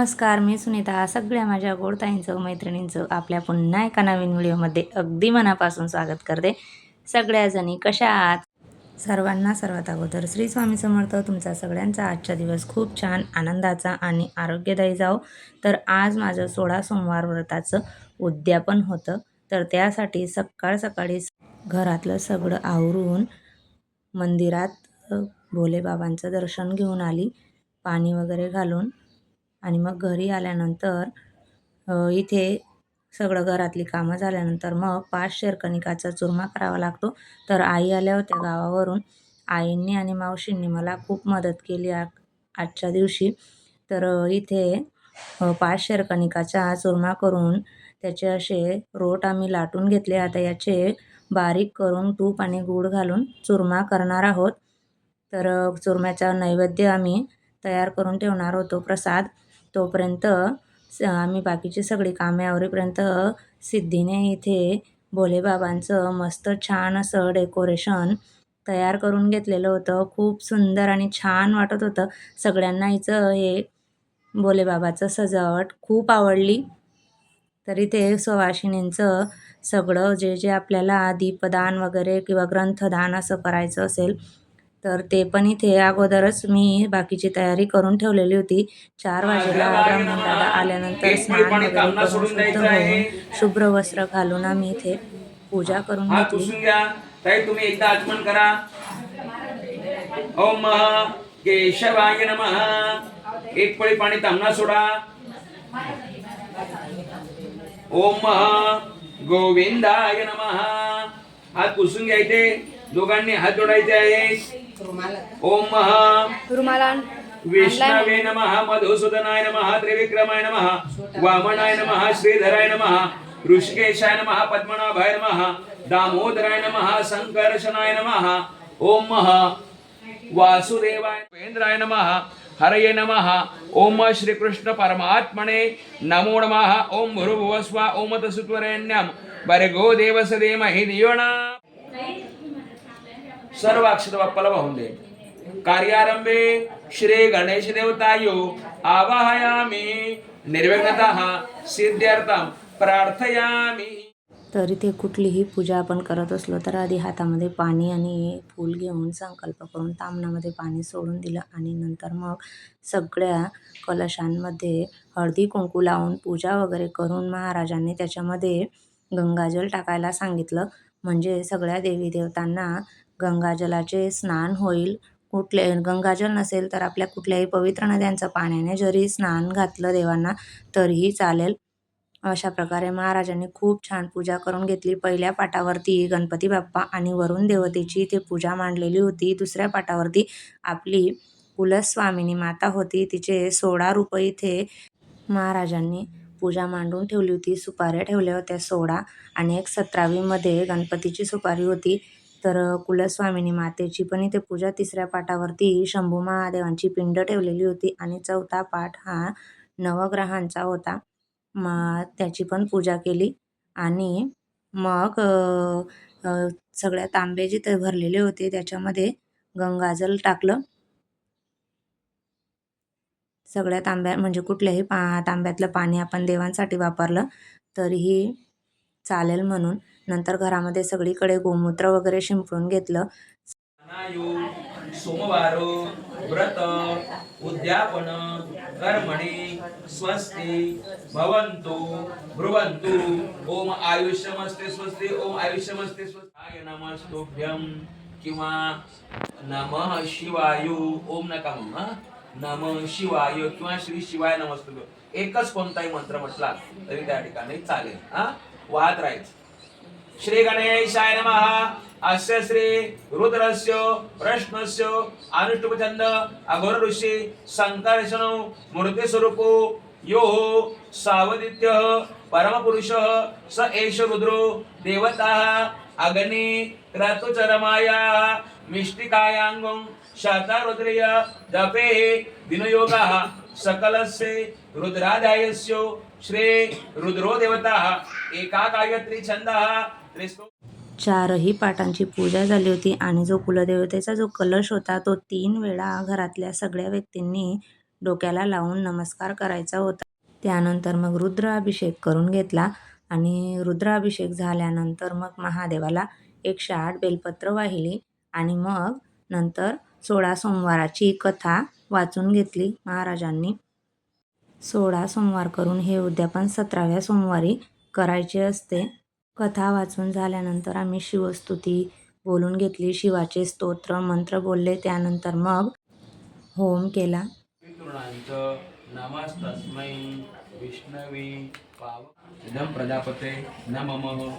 नमस्कार मी सुनीता. सगळ्या माझ्या गोडताईंचं मैत्रिणींचं आपल्या पुन्हा एका नवीन व्हिडिओमध्ये अगदी मनापासून स्वागत करते. सगळ्याजणी कशा आहात? सर्वांना सर्वात अगोदर श्री स्वामी समर्थ. तुमचा सगळ्यांचा आजचा दिवस खूप छान आनंदाचा आणि आरोग्यदायी जाओ तर आज माझं सोळा सोमवार व्रताचं उद्यापन होतं. तर त्यासाठी सकाळ सकाळी घरातलं सगळं आवरून मंदिरात भोलेबाबांचं दर्शन घेऊन आली. पाणी वगैरे घालून आणि मग घरी आल्यानंतर इथे सगळं घरातली कामं झाल्यानंतर मग पाच शेरकणिकाचा चुरमा करावा लागतो. तर आई आल्या होत्या गावावरून. आईंनी आणि मावशींनी मला खूप मदत केली आ आजच्या दिवशी. तर इथे पाच शेरकणिकाचा चुरमा करून त्याचे असे रोट आम्ही लाटून घेतले. आता याचे बारीक करून तूप आणि गूळ घालून चुरमा करणार आहोत. तर चुरम्याचा नैवेद्य आम्ही तयार करून ठेवणार होतो प्रसाद. तोपर्यंत स आम्ही बाकीची सगळी कामे आवरेपर्यंत सिद्धीने इथे भोलेबाबांचं मस्त छान असं डेकोरेशन तयार करून घेतलेलं होतं. खूप सुंदर आणि छान वाटत होतं. सगळ्यांना हिचं हे भोलेबाबाचं सजावट खूप आवडली. तरी ते सुवासिनींचं सगळं जे जे आपल्याला दीपदान वगैरे किंवा ग्रंथदान असं करायचं असेल तर ते पण इथे अगोदरच मी बाकीची तयारी करून ठेवलेली होती. चार वाजेला आल्यानंतर स्नान वगैरे करून शुद्ध होऊन शुभ्र वस्त्र घालून आम्ही इथे पूजा करून घेतली. तुम्ही एकदा आचमन करा. ओम महा केशवाय नमः. एक पळी पाणी तांबणा सोडा. ओम महा गोविंदाय नमः. हात पुसून घ्या इथे. दोघांनी हात जोडायचे आहे ओम महा रुमाला विष्णवे नमः मधुसूदनाय नमः त्रिविक्रमाय नमः वामनाय नमः श्रीधराय नमः ऋषिकेशाय नमः पद्मनाभाय नमः दामोदराय नमः संकर्षणाय नमः। ओम मः वासुदेवाय महेंद्राय नमः हरये नमः। ओम श्रीकृष्ण परमात्मने नमो नमः। ओम भुर्भुवस्व ओम तसुत्वरेण्यम भर्गो देवस धीमहि धियो न सर्व अक्षर बाप्पाला वाहून दे कार्यारंभे श्री गणेश देवतायो आवाहयामी। निर्विघ्नतः सिद्ध्यर्थम प्रार्थयामी। तर इथे कुठलीही पूजा आपण करत असलो तर आधी हातामध्ये पाणी आणि फूल घेऊन संकल्प करून तामणामध्ये पाणी सोडून दिलं आणि नंतर मग सगळ्या कलशांमध्ये हळदी कुंकू लावून पूजा वगैरे करून महाराजांनी त्याच्यामध्ये गंगाजल टाकायला सांगितलं. म्हणजे सगळ्या देवी देवतांना गंगाजलाचे स्नान होईल. कुठले गंगाजल नसेल तर आपल्या कुठल्याही पवित्र नद्यांचं पाण्याने जरी स्नान घातलं देवांना तरीही चालेल. अशा प्रकारे महाराजांनी खूप छान पूजा करून घेतली. पहिल्या पाटावरती गणपती बाप्पा आणि वरुण देवतेची ते पूजा मांडलेली होती. दुसऱ्या पाटावरती आपली कुलस्वामिनी माता होती. तिचे सोळा रुपये इथे महाराजांनी पूजा मांडून ठेवली होती. सुपाऱ्या ठेवल्या होत्या. सोळा आणि एक सतरावीमध्ये गणपतीची सुपारी होती. तर कुलस्वामिनी मातेची पण इथे पूजा तिसऱ्या पाठावरती शंभू महादेवांची पिंड ठेवलेली होती आणि चौथा पाठ हा नवग्रहांचा होता. मग त्याची पण पूजा केली आणि मग सगळ्या तांबे जिथे भरलेले होते त्याच्यामध्ये गंगाजल टाकलं. सगळ्या तांब्या म्हणजे कुठल्याही पा तांब्यातलं पाणी आपण देवांसाठी वापरलं तरीही चालेल म्हणून. नंतर घरामध्ये सगळीकडे गोमूत्र वगैरे शिंपडून घेतलं. सोमवार व्रत उद्यापन कर्मणी स्वस्ती भवंतु ब्रुवन्तु ओम आयुष्यमस्ते स्वस्ती ओम आयुष्यमस्ते स्वस्ति। आय किंवा नमः शिवाय ओम नका म्हणून नम शिवाय किंवा श्री शिवाय नमस्तुभ्यम एकच कोणताही मंत्र म्हटला तरी त्या ठिकाणी चालेल हा? वाहत राहायचं. श्री गणेशाय नमः। अस्य श्री रुद्रस्य प्रश्नस्य अनुष्टुपचंद अघोर ऋषी संकर्षण मूर्तिस्वरूपो यो सावदित्य परमपुरुष स एष रुद्रो देवता अग्नि क्रतुचरमाया मिष्टिकायांगं शतरुद्रिय जपे दिनयोगः सकलस्य रुद्राध्यायस्य श्री रुद्रो देवता एका गायत्री छन्दः चारही पाटांची पूजा झाली होती आणि जो कुलदेवतेचा जो कलश होता तो तीन वेळा घरातल्या सगळ्या व्यक्तींनी डोक्याला लावून नमस्कार करायचा होता. त्यानंतर मग रुद्राभिषेक करून घेतला आणि रुद्राभिषेक झाल्यानंतर मग महादेवाला एकशे आठ बेलपत्र वाहिली आणि मग नंतर सोळा सोमवाराची कथा वाचून घेतली महाराजांनी. सोळा सोमवार करून हे उद्यापन सतराव्या सोमवारी करायचे असते. कथा वाचून झाल्यानंतर आम्ही शिवस्तुती बोलून घेतली. शिवाचे स्तोत्र मंत्र बोलले. त्यानंतर मग होम केला. प्रजापते नमः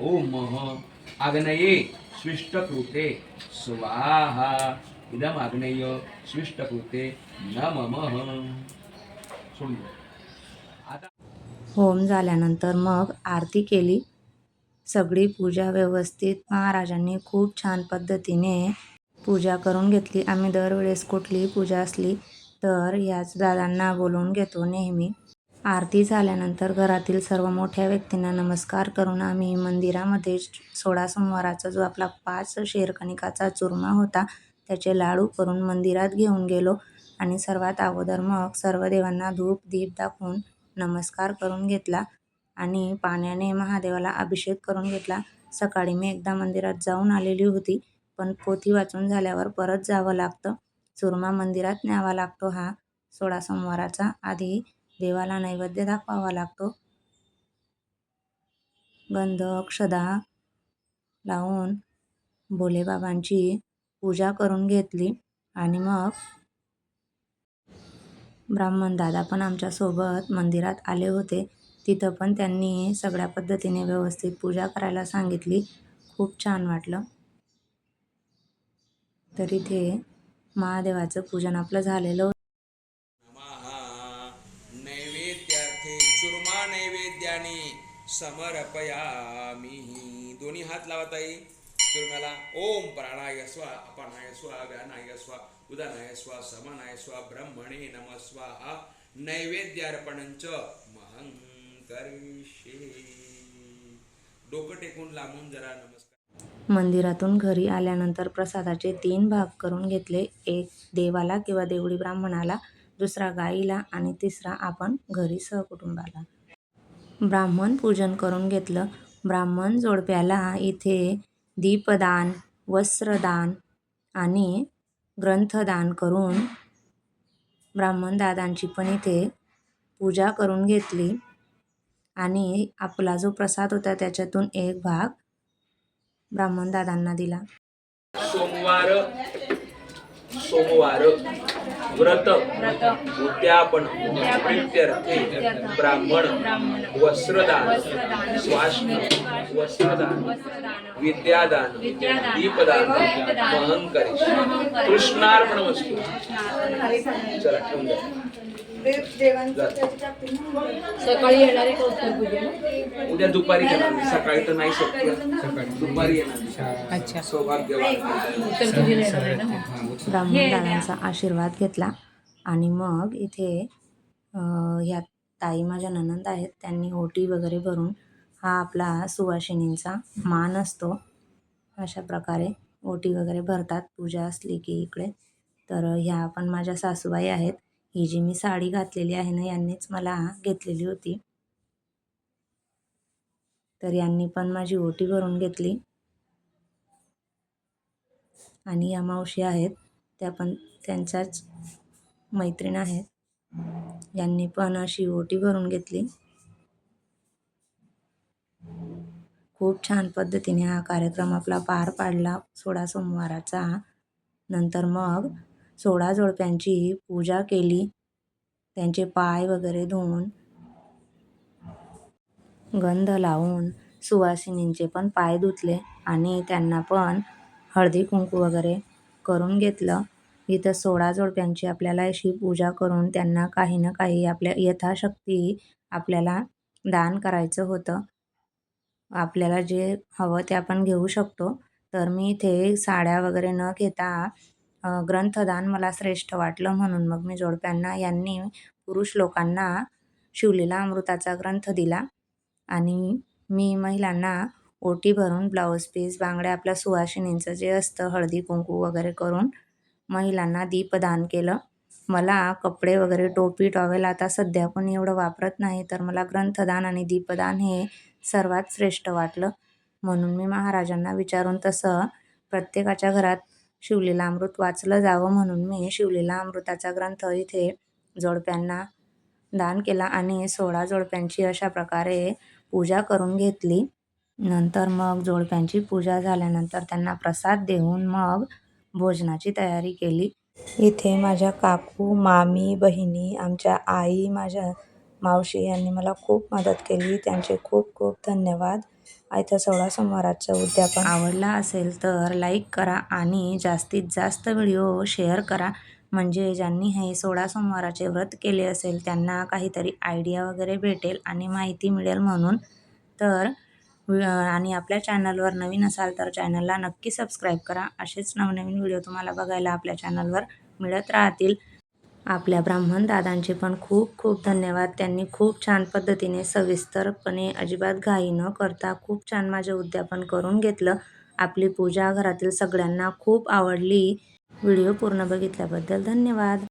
ओम आग्नेये स्विष्टकृते स्वाहा। इदम् आग्नेय स्विष्टकृते नमः होम झाल्यानंतर मग आरती केली. सगळी पूजा व्यवस्थित. महाराजांनी खूप छान पद्धतीने पूजा करून घेतली. आम्ही दरवेळेस कुठलीही पूजा असली तर याच दादांना बोलवून घेतो नेहमी. आरती झाल्यानंतर घरातील सर्व मोठ्या व्यक्तींना नमस्कार करून आम्ही मंदिरामध्ये सोळा सोमवाराचा जो आपला पाच शेरकणिकाचा चुरमा होता त्याचे लाडू करून मंदिरात घेऊन गेलो आणि सर्वात अगोदर मग सर्व देवांना धूप दीप दाखवून नमस्कार करून घेतला. आणि पाण्याने महादेवाला अभिषेक करून घेतला. सकाळी मी एकदा मंदिरात जाऊन आलेली होती पण पोथी वाचून झाल्यावर परत जावं लागतं. चुरमा मंदिरात न्यावा लागतो हा. सोळा सोमवाराचा आधी देवाला नैवेद्य दाखवावा लागतो. गंध अक्षदा लावून भोलेबाबांची पूजा करून घेतली आणि मग ब्राह्मण दादा पण आमच्यासोबत मंदिरात आले होते. तिथं पण त्यांनी सगळ्या पद्धतीने व्यवस्थित पूजा करायला सांगितली. खूप छान वाटलं. तर इथे महादेवाचं पूजन आपलं झालेलं होतं. नैवेद्यार्थे चुरमा नैवेद्याने समर्पयामी. दोन्ही हात लावत आहे चुरम्याला ओम प्राणाय स्वा अपनाय स्वा व्यानाय स्वा उदानाय स्वा समानाय स्वा ब्रह्मणे नमस्वा. स्वाहा नैवेद्यार्पणंच महंग डोकं टेकून लांबून जरा नमस्कार. मंदिरातून घरी आल्यानंतर प्रसादाचे तीन भाग करून घेतले. एक देवाला किंवा देवळी ब्राह्मणाला दुसरा गाईला आणि तिसरा आपण घरी सहकुटुंबाला. ब्राह्मण पूजन करून घेतलं. ब्राह्मण जोडप्याला इथे दीपदान वस्त्रदान आणि ग्रंथदान करून ब्राह्मण दादांची पण इथे पूजा करून घेतली. आणि आपला जो प्रसाद होता त्याच्यातून एक भाग ब्राह्मण दादांना दिला. सोमवार सोमवार व्रत. उद्यापन. प्रीत्यर्थे ब्राह्मण. वस्त्रदान. स्वाश्न वस्त्रदान. विद्यादान. दीपदान. महं करीश कृष्णार्पण वस्तू. चला ठेवून. सकाळी येणारे कौस्तुभ पूजेला उद्या दुपारी येणार सकाळी तर नाही शक्य. दुपारी येणार अच्छा. ना ब्राह्मण दादांचा आशीर्वाद घेतला. आणि मग इथे ह्या ताई माझ्या ननंद आहेत. त्यांनी ओटी वगैरे भरून हा आपला सुवासिनींचा मान असतो. अशा प्रकारे ओटी वगैरे भरतात. पूजा असली की इकडे. तर ह्या पण माझ्या सासूबाई आहेत. ही जी मी साडी घातलेली आहे ना यांनीच मला घेतलेली होती. तर यांनी पण माझी ओटी भरून घेतली. आणि या मावशी आहेत त्या पण त्यांच्याच मैत्रीण आहेत. यांनी पण अशी ओटी भरून घेतली. खूप छान पद्धतीने हा कार्यक्रम आपला पार पाडला सोळा सोमवाराचा. नंतर मग सोळा जोडप्यांची पूजा केली. त्यांचे पाय वगैरे धुवून गंध लावून सुवासिनींचे पण पाय धुतले आणि त्यांना पण हळदी कुंकू वगैरे करून घेतलं. इथं सोळा जोडप्यांची आपल्याला अशी पूजा करून त्यांना काही ना काही आपल्या यथाशक्ती आपल्याला दान करायचं होतं. आपल्याला जे हवं ते आपण घेऊ शकतो. तर मी इथे साड्या वगैरे न घेता ग्रंथदान मला श्रेष्ठ वाटलं म्हणून मग मी जोडप्यांना यांनी पुरुष लोकांना शिवलेला अमृताचा ग्रंथ दिला आणि मी महिलांना ओटी भरून ब्लाऊज पीस बांगड्या आपल्या सुवासिनींचं जे असतं हळदी कुंकू वगैरे करून महिलांना दीपदान केलं. मला कपडे वगैरे टोपी टॉवेल आता सध्या पण एवढं वापरत नाही तर मला ग्रंथदान आणि दीपदान हे सर्वात श्रेष्ठ वाटलं म्हणून मी महाराजांना विचारून तसं प्रत्येकाच्या घरात शिवलीला अमृत वाचलं जावं म्हणून मी शिवलीला अमृताचा ग्रंथ इथे जोडप्यांना दान केला आणि सोळा जोडप्यांची अशा प्रकारे पूजा करून घेतली. नंतर मग जोडप्यांची पूजा झाल्यानंतर त्यांना प्रसाद देऊन मग भोजनाची तयारी केली. इथे माझ्या काकू मामी बहिणी आमच्या आई माझ्या मावशी यांनी मला खूप मदत केली. त्यांचे खूप खूप धन्यवाद. आयत्या सोळा सोमवाराचं उद्यापन. आवडला असेल तर लाईक करा आणि जास्तीत जास्त व्हिडिओ शेअर करा. म्हणजे ज्यांनी हे सोळा सोमवाराचे व्रत केले असेल त्यांना काहीतरी आयडिया वगैरे भेटेल आणि माहिती मिळेल म्हणून. तर आणि आपल्या चॅनलवर नवीन असाल तर चॅनलला नक्की सबस्क्राईब करा. असेच नवनवीन व्हिडिओ तुम्हाला बघायला आपल्या चॅनलवर मिळत राहतील. आपल्या ब्राह्मण दादांचे पण खूप खूप धन्यवाद. त्यांनी खूप छान पद्धतीने सविस्तरपणे अजिबात घाई न करता खूप छान माझे उद्यापन करून घेतलं. आपली पूजा घरातील सगळ्यांना खूप आवडली. व्हिडिओ पूर्ण बघितल्याबद्दल धन्यवाद.